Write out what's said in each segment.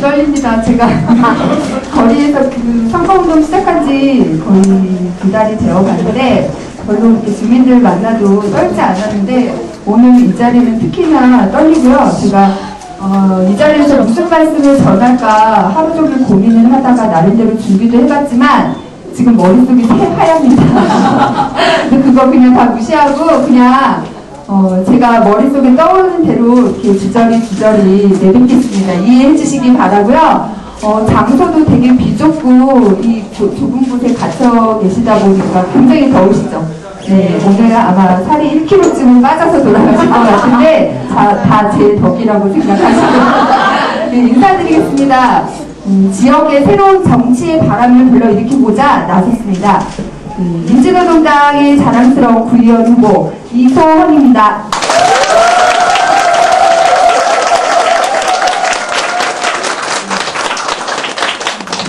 떨립니다. 제가 거리에서 그 선거운동 시작한 지 거의 두 달이 되어 가는데 별로 이렇게 주민들 만나도 떨지 않았는데 오늘 이 자리는 특히나 떨리고요. 제가 어, 이 자리에서 무슨 말씀을 전할까 하루 종일 고민을 하다가 나름대로 준비도 해봤지만 지금 머릿속이 새하얗니다. 그거 그냥 다 무시하고 그냥 어, 제가 머릿속에 떠오르는 대로 이렇게 주저리 주저리 내뱉겠습니다. 이해해 주시기 바라고요. 어, 장소도 되게 비좁고 이 조- 좁은 곳에 갇혀 계시다 보니까 굉장히 더우시죠. 네, 오늘 아마 살이 1kg쯤은 빠져서 돌아가실 것 같은데 다제 덕이라고 생각하시고 네, 인사드리겠습니다. 음, 지역의 새로운 정치의 바람을 불러일으키고자 나섰습니다. 음, 민주노동당의 자랑스러운 구의원 후보 이소헌입니다.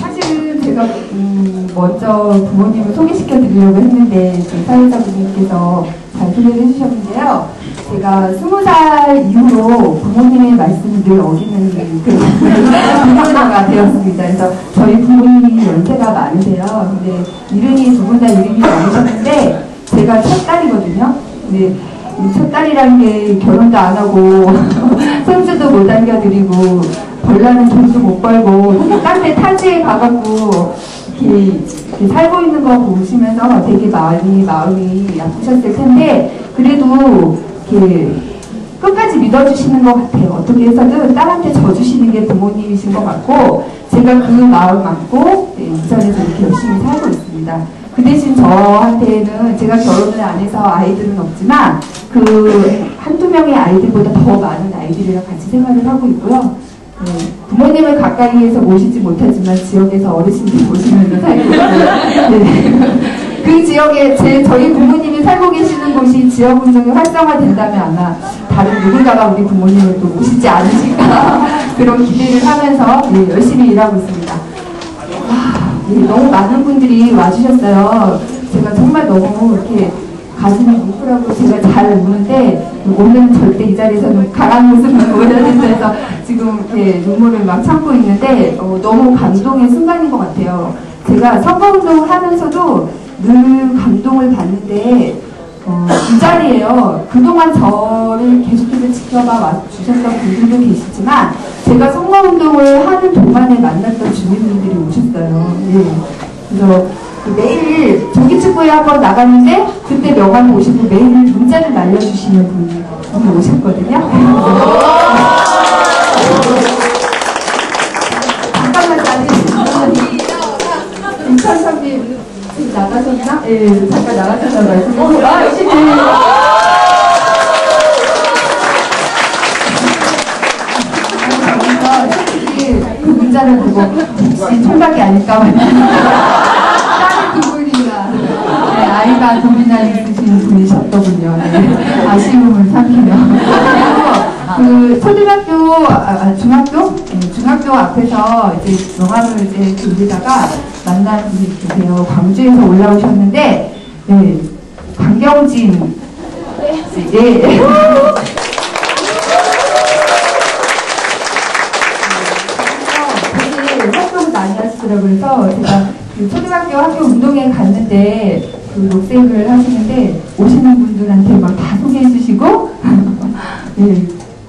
사실은 제가 음, 먼저 부모님을 소개시켜 드리려고 했는데 저희 사회자분께서 잘 소개를 해주셨는데요. 제가 스무 살 이후로 부모님의 말씀을 늘 어기는 그 부모가 되었습니다. 그래서 저희 부모님이 연세가 많으세요. 근데 이름이 두 분 다 이름이 많으셨는데 제가 첫 딸이거든요. 근데 이첫 딸이라는 게 결혼도 안 하고 손주도 못 안겨드리고 벌라는 돈도 못 벌고 딴데 타지에 가갖고 이렇게, 이렇게 살고 있는 거 보시면서 되게 많이 마음이 아프셨을 텐데 그래도 이렇게 끝까지 믿어주시는 것 같아요. 어떻게 해서든 딸한테 져주시는 게 부모님이신 것 같고 제가 그 마음 안고 네, 이 자리에서 이렇게 열심히 살고 있습니다. 그 대신 저한테는 제가 결혼을 안 해서 아이들은 없지만 그 한두 명의 아이들보다 더 많은 아이들이랑 같이 생활을 하고 있고요. 네, 부모님을 가까이에서 모시지 못하지만 지역에서 어르신들 모시면서 살고 있고요. 네. 그 지역에 제 저희 부모님이 살고 계시는 곳이 지역 운동이 활성화된다면 아마 다른 누군가가 우리 부모님을 또 모시지 않으실까 그런 기대를 하면서 네, 열심히 일하고 있습니다. 와, 네, 너무 많은 분들이 와주셨어요. 제가 정말 너무 이렇게 가슴이 뭉클하고 제가 잘 우는데 오늘은 절대 이 자리에서는 강한 모습을 보여야 해서 지금 이렇게 눈물을 막 참고 있는데 어, 너무 감동의 순간인 것 같아요. 제가 선거운동을 하면서도 늘 감동을 받는데 어, 이 자리에요. 그동안 저를 계속해서 지켜봐 와 주셨던 분들도 계시지만 제가 선거운동을 하는 동안에 만났던 주민분들이 오셨어요. 예. 그래서 그 매일 조기축구에 한번 나갔는데 그때 명함 오시고 매일 문자를 날려주시는 분이 오셨거든요. 지금 나가셨나? 예, 잠깐 나가셨다고 말씀드리고 아, 열심히 그래서 솔직히 그 문자를 보고 혹시 총각이 아닐까 두 분이나 네, 아이가 둘이나 있으신 분이셨더군요. 네, 아쉬움을 삼키며 그 초등학교, 아, 아, 중학교? 네, 중학교 앞에서 이제 명함을 이제 돌리다가 계세요. 광주에서 올라오셨는데, 네, 강경진. 네. 되게 활동을 많이 하시더라고요. 그래서 제가 그 초등학교 학교 운동회 갔는데 그 녹색을 하시는데 오시는 분들한테 막 다 소개해 주시고 네,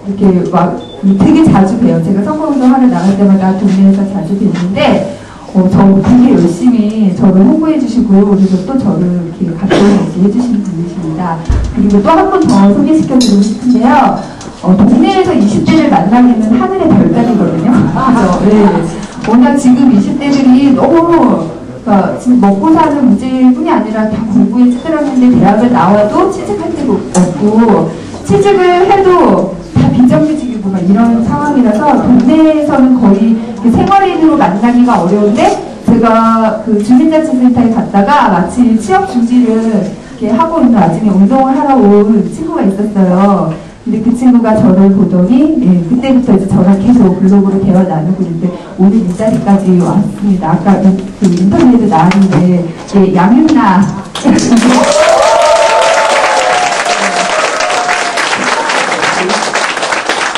이렇게 막 되게 자주 봬요. 제가 선거운동 하러 나갈 때마다 동네에서 자주 뵀는데 어, 저 되게 열심히 저를 홍보해 주시고 그리고 또 저를 이렇게 같이 해주시는 분이십니다. 그리고 또한분더 소개시켜 드리고 싶은데요. 어, 동네에서 20대를 만나기는 하늘의 별따기거든요. 그죠? 네. 워낙 지금 20대들이 너무 그러니까 지금 먹고 사는 문제뿐이 아니라 다 공부에 찌들었는데 대학을 나와도 취직할 데가 없고 취직을 해도 다 비정규직 이고 막 이런 상황이라서 동네에서는 거의 그 생활인으로 만나기가 어려운데 제가 그 주민자치센터에 갔다가 마치 취업 준비를 이렇게 하고 있는 와중에 운동을 하러 온 친구가 있었어요. 근데 그 친구가 저를 보더니 예, 그때부터 이제 저랑 계속 블로그로 대화 나누고 있는데 오늘 이 자리까지 왔습니다. 아까 그 인터넷에 나왔는데 예, 양윤나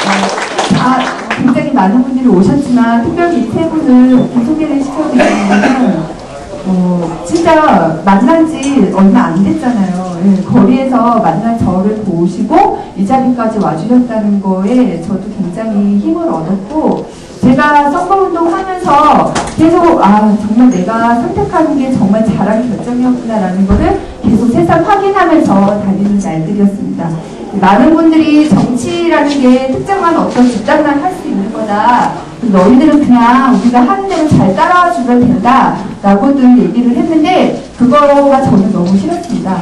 어, 굉장히 많은 분들이 오셨지만 특별히 이 세 분을 소개를 시켜드리면 어, 진짜 만난 지 얼마 안 됐잖아요. 예, 거리에서 만난 저를 보시고 이 자리까지 와주셨다는 거에 저도 굉장히 힘을 얻었고 제가 선거운동 하면서 계속 아 정말 내가 선택하는 게 정말 잘한 결정이었구나라는 거를 계속 새삼 확인하면서 다니는 날들이었습니다. 많은 분들이 정치라는 게 특정한 어떤 집단만 할 수 있는 거다. 너희들은 그냥 우리가 하는 대로 잘 따라와 주면 된다. 라고들 얘기를 했는데 그거가 저는 너무 싫었습니다.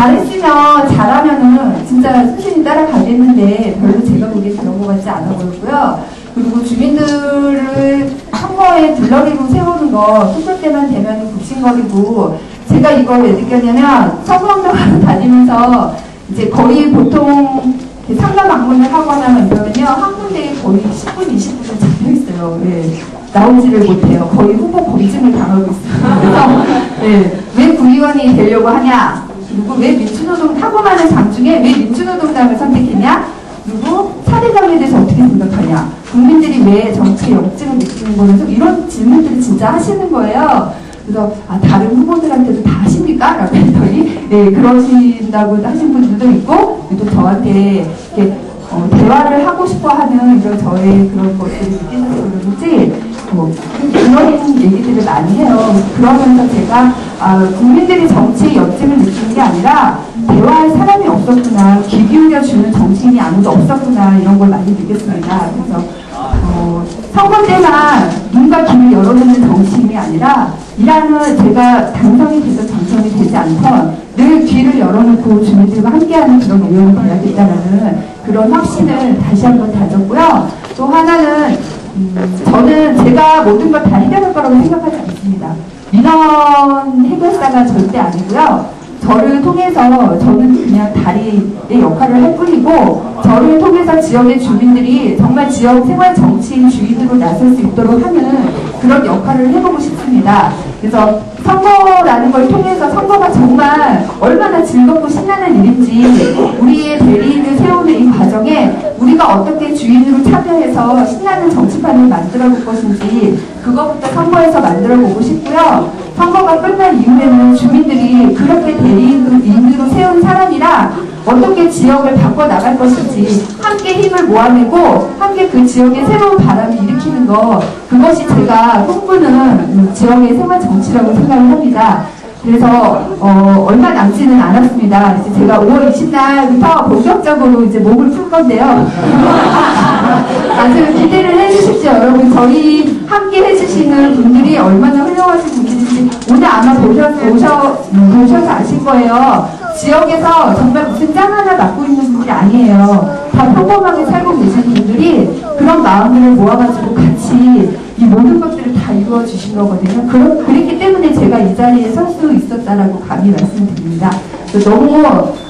잘했으면 잘하면은 진짜 수신이 따라가겠는데 별로 제가 보기에 그런 것 같지 않아 보였고요. 그리고 주민들을 선거에 둘러리로 세우는 거 투표 때만 되면 굽신거리고 제가 이걸 왜 느꼈냐면 선거운동하러 다니면서 이제 거의 보통 상가 방문을 하거나 이러면요 한 군데에 거의 10분, 20분을 잡혀 있어요. 예. 나오지를 못해요. 거의 후보 검증을 당하고 있어요. 그래서 예. 왜 국의원이 되려고 하냐? 그리고 왜 민주노동 타고 많은 당 중에 왜 민주노동당을 선택했냐? 그리고 사대당에 대해서 어떻게 생각하냐? 국민들이 왜 정치에 역증을 느끼는 거면서 이런 질문들을 진짜 하시는 거예요. 그래서 아, 다른 후보들한테도 다 하십니까? 라고 했더니 네, 그러신다고 하신 분들도 있고 또 저한테 이렇게 어, 대화를 하고 싶어 하는 이런 저의 그런 것들을 느끼셔서 그런지 뭐 그런 얘기들을 많이 해요. 그러면서 제가 아, 국민들이 정치의 역증을 느끼는 게 아니라 대화할 사람이 없었구나, 귀 기울여주는 정치인이 아무도 없었구나 이런 걸 많이 느꼈습니다. 그래서 어, 선거 때만 눈과 귀를 열어놓는 정치인이 아니라 일하는 제가 당선이 돼서 당선이 되지 않던 늘 귀를 열어놓고 주민들과 함께하는 그런 의원이 돼야겠다라는 그런 확신을 다시 한번 다졌고요. 또 하나는 음, 저는 제가 모든 걸 다 해결할 거라고 생각하지 않습니다. 민원 해결사가 절대 아니고요. 저를 통해서 저는 그냥 다리의 역할을 할 뿐이고 저를 통해서 지역의 주민들이 정말 지역 생활 정치인 주인으로 나설 수 있도록 하는 그런 역할을 해보고 싶습니다. 그래서 선거라는 걸 통해서 선거가 정말 얼마나 즐겁고 신나는 일인지 우리의 대리인을 세우는 이 과정에 우리가 어떻게 주인으로 참여해서 신나는 정치판을 만들어 볼 것인지 그것부터 선거에서 만들어 보고 싶고요. 선거가 끝난 이후에는 주민들이 그렇게 대리인으로 세운 사람이라 어떻게 지역을 바꿔 나갈 것인지 함께 힘을 모아내고 함께 그 지역에 새로운 바람을 일으키는 거 그것이 제가 꿈꾸는 지역의 생활 정치라고 생각을 합니다. 그래서 어, 얼마 남지는 않았습니다. 이제 제가 5월 20날부터 본격적으로 이제 목을 풀 건데요. 아주 기대를 해주십시오, 여러분. 저희 함께 해주시는 분들이 얼마나 훌륭하신 분들인지 오늘 아마 보셔, 음, 보셔서 아실 거예요. 지역에서 정말 무슨 짱 하나 맡고 있는 분들이 아니에요. 다 평범하게 살고 계신 분들이 그런 마음들을 모아가지고 같이 이 모든 것들을 다 이루어 주신 거거든요. 그러, 그랬기 때문에 제가 이 자리에 설 수 있었다라고 감히 말씀드립니다. 너무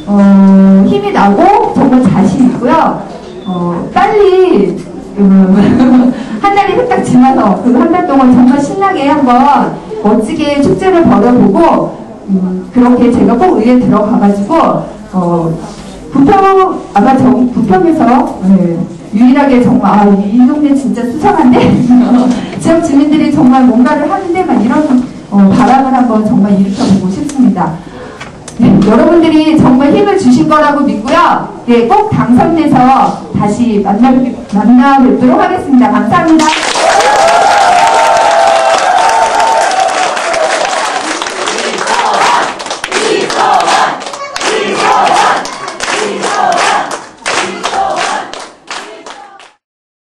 어, 힘이 나고 정말 자신 있고요. 어, 빨리 음, 한 달이 후딱 지나서 그 한 달 동안 정말 신나게 한번 멋지게 축제를 벌여보고 음, 그렇게 제가 꼭 의회 들어가가지고 어, 부평 아마 정 부평에서 네, 유일하게 정말 아, 이 동네 진짜 수상한데 지역 주민들이 정말 뭔가를 하는데 막 이런 어, 바람을 한번 정말 일으켜보고 싶습니다. 네, 여러분들이 정말 힘을 주신 거라고 믿고요. 네, 꼭 당선돼서 다시 만나, 만나 뵙도록 하겠습니다. 감사합니다.